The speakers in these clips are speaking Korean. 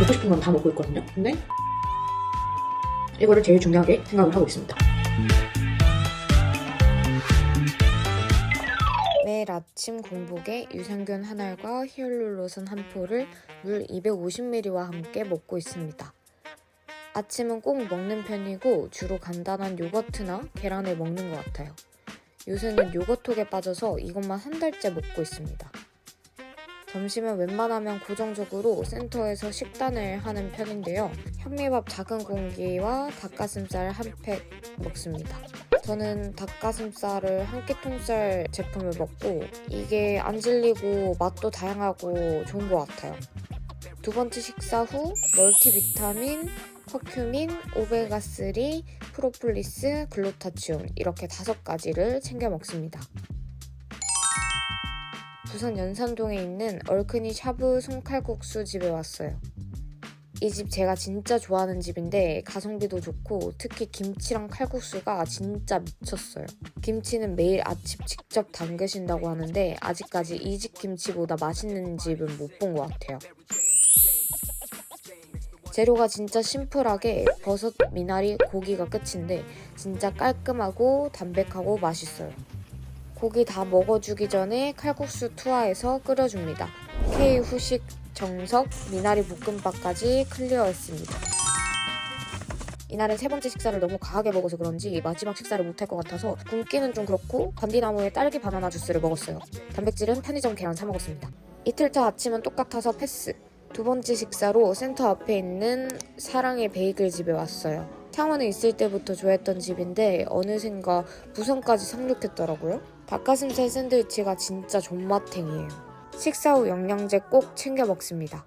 먹고 싶은 건 다 먹고 있거든요. 근데 이거를 제일 중요하게 생각을 하고 있습니다. 매일 아침 공복에 유산균 한 알과 히알루로산 한 포를 물 250ml와 함께 먹고 있습니다. 아침은 꼭 먹는 편이고 주로 간단한 요거트나 계란을 먹는 것 같아요. 요새는 요거톡에 빠져서 이것만 한 달째 먹고 있습니다. 점심은 웬만하면 고정적으로 센터에서 식단을 하는 편인데요. 현미밥 작은 공기와 닭가슴살 한 팩 먹습니다. 저는 닭가슴살을 한 끼 통살 제품을 먹고 이게 안 질리고 맛도 다양하고 좋은 것 같아요. 두 번째 식사 후 멀티비타민, 커큐민, 오메가3, 프로폴리스, 글루타치온 이렇게 다섯 가지를 챙겨 먹습니다. 부산 연산동에 있는 얼큰이 샤브 송칼국수 집에 왔어요. 이 집 제가 진짜 좋아하는 집인데 가성비도 좋고 특히 김치랑 칼국수가 진짜 미쳤어요. 김치는 매일 아침 직접 담그신다고 하는데 아직까지 이 집 김치보다 맛있는 집은 못 본 것 같아요. 재료가 진짜 심플하게 버섯, 미나리, 고기가 끝인데 진짜 깔끔하고 담백하고 맛있어요. 고기 다 먹어주기 전에 칼국수 투하해서 끓여줍니다. K 후식 정석 미나리 볶음밥까지 클리어했습니다. 이날은 세 번째 식사를 너무 과하게 먹어서 그런지 마지막 식사를 못할 것 같아서 굶기는 좀 그렇고 반디나무에 딸기 바나나 주스를 먹었어요. 단백질은 편의점 계란 사 먹었습니다. 이틀차 아침은 똑같아서 패스. 두 번째 식사로 센터 앞에 있는 사랑의 베이글 집에 왔어요. 창원에 있을 때부터 좋아했던 집인데 어느샌가 부산까지 상륙했더라고요. 닭가슴살 샌드위치가 진짜 존맛탱이에요. 식사 후 영양제 꼭 챙겨 먹습니다.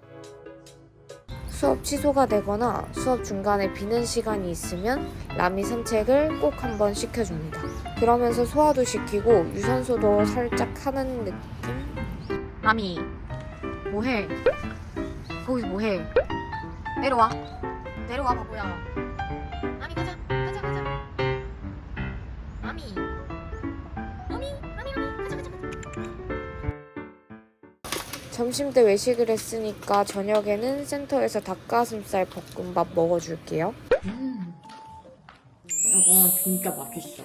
수업 취소가 되거나 수업 중간에 비는 시간이 있으면 라미 산책을 꼭 한번 시켜줍니다. 그러면서 소화도 시키고 유산소도 살짝 하는 느낌? 마미, 뭐해? 거기서 뭐해? 내려와. 내려와, 바보야. 마미, 가자. 가자, 가자. 마미. 마미, 마미, 마미. 가자, 가자, 가자. 점심 때 외식을 했으니까 저녁에는 센터에서 닭가슴살 볶음밥 먹어줄게요. 음. 이거 진짜 맛있어.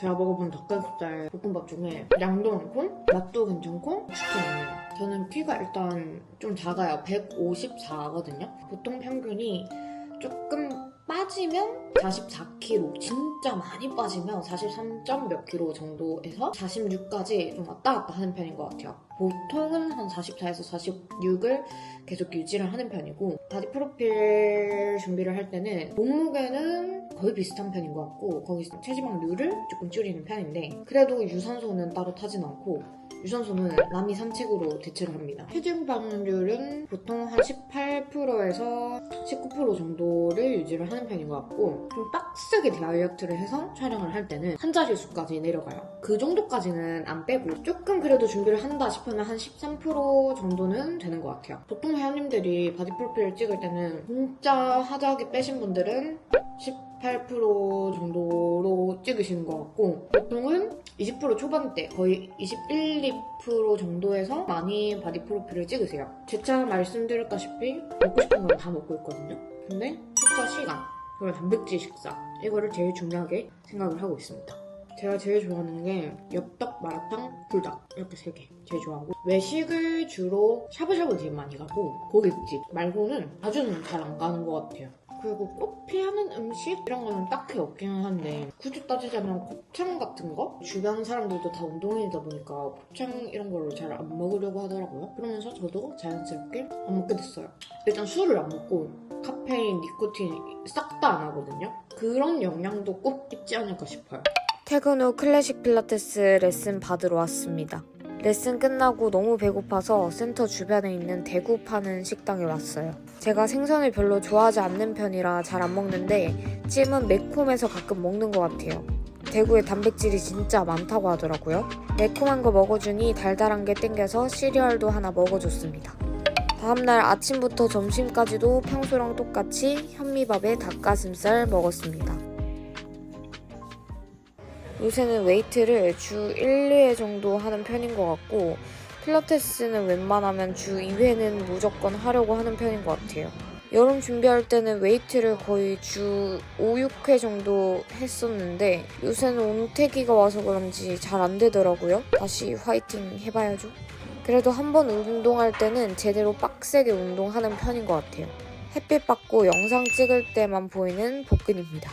제가 먹어본 닭가슴살 볶음밥 중에 양도 많고 맛도 괜찮고 추천해요. 저는 키가 일단 좀 작아요. 154거든요. 보통 평균이 조금 빠지면 44kg, 진짜 많이 빠지면 43점 몇 kg 정도에서 46까지 좀 왔다 갔다 하는 편인 것 같아요. 보통은 한 44에서 46을 계속 유지를 하는 편이고 바디 프로필 준비를 할 때는 몸무게는 거의 비슷한 편인 것 같고 거기서 체지방률을 조금 줄이는 편인데 그래도 유산소는 따로 타진 않고 유산소는 라미 산책으로 대체를 합니다. 체지방률은 보통 한 18%에서 19% 정도를 유지를 하는 편인 것 같고 좀 빡세게 다이어트를 해서 촬영을 할 때는 한 자릿수까지 내려가요. 그 정도까지는 안 빼고 조금 그래도 준비를 한다 싶으면 한 13% 정도는 되는 것 같아요. 보통 회원님들이 바디 프로필을 찍을 때는 진짜 하자하게 빼신 분들은 18% 정도로 찍으시는 것 같고 보통은 20% 초반대 거의 21, 2% 정도에서 많이 바디 프로필을 찍으세요. 제차 말씀드렸다시피 먹고 싶은 건 다 먹고 있거든요. 근데 식사 시간 그리고 단백질 식사 이거를 제일 중요하게 생각을 하고 있습니다. 제가 제일 좋아하는 게 엽떡, 마라탕, 불닭 이렇게 세 개 제일 좋아하고 외식을 주로 샤브샤브 되게 많이 가고 고깃집 말고는 자주는 잘 안 가는 것 같아요. 그리고 꼭 피하는 음식 이런 거는 딱히 없기는 한데 굳이 따지자면 곱창 같은 거 주변 사람들도 다 운동인이다 보니까 곱창 이런 거를 잘 안 먹으려고 하더라고요. 그러면서 저도 자연스럽게 안 먹게 됐어요. 일단 술을 안 먹고 카페인, 니코틴 싹 다 안 하거든요. 그런 영양도 꼭 있지 않을까 싶어요. 퇴근 후 클래식 필라테스 레슨 받으러 왔습니다. 레슨 끝나고 너무 배고파서 센터 주변에 있는 대구 파는 식당에 왔어요. 제가 생선을 별로 좋아하지 않는 편이라 잘 안 먹는데 찜은 매콤해서 가끔 먹는 것 같아요. 대구에 단백질이 진짜 많다고 하더라고요. 매콤한 거 먹어주니 달달한 게 땡겨서 시리얼도 하나 먹어줬습니다. 다음날 아침부터 점심까지도 평소랑 똑같이 현미밥에 닭가슴살 먹었습니다. 요새는 웨이트를 주 1, 2회 정도 하는 편인 것 같고 필라테스는 웬만하면 주 2회는 무조건 하려고 하는 편인 것 같아요. 여름 준비할 때는 웨이트를 거의 주 5, 6회 정도 했었는데 요새는 온태기가 와서 그런지 잘 안 되더라고요. 다시 화이팅 해봐야죠. 그래도 한 번 운동할 때는 제대로 빡세게 운동하는 편인 것 같아요. 햇빛 받고 영상 찍을 때만 보이는 복근입니다.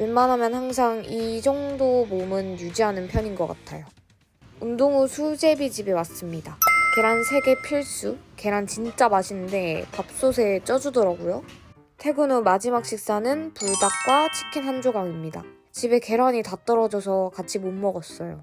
웬만하면 항상 이 정도 몸은 유지하는 편인 것 같아요. 운동 후 수제비 집에 왔습니다. 계란 3개 필수. 계란 진짜 맛있는데 밥솥에 쪄주더라고요. 퇴근 후 마지막 식사는 불닭과 치킨 한 조각입니다. 집에 계란이 다 떨어져서 같이 못 먹었어요.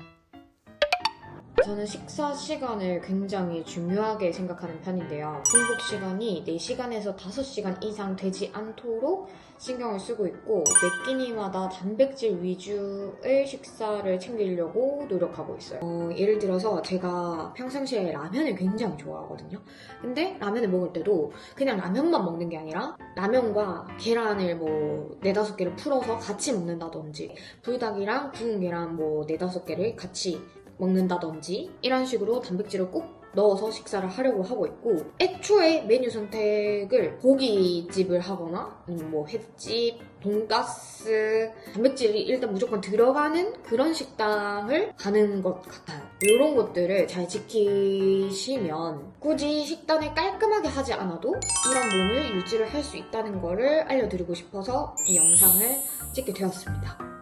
저는 식사 시간을 굉장히 중요하게 생각하는 편인데요. 공복 시간이 4시간에서 5시간 이상 되지 않도록 신경을 쓰고 있고 매 끼니마다 단백질 위주의 식사를 챙기려고 노력하고 있어요. 어, 예를 들어서 제가 평상시에 라면을 굉장히 좋아하거든요. 근데 라면을 먹을 때도 그냥 라면만 먹는 게 아니라 라면과 계란을 뭐 네다섯 개를 풀어서 같이 먹는다든지 불닭이랑 구운 계란 뭐 네다섯 개를 같이 먹는다든지 이런 식으로 단백질을 꼭 넣어서 식사를 하려고 하고 있고 애초에 메뉴 선택을 고깃집을 하거나 뭐 횟집, 돈가스 단백질이 일단 무조건 들어가는 그런 식당을 가는 것 같아요. 이런 것들을 잘 지키시면 굳이 식단을 깔끔하게 하지 않아도 이런 몸을 유지를 할 수 있다는 거를 알려드리고 싶어서 이 영상을 찍게 되었습니다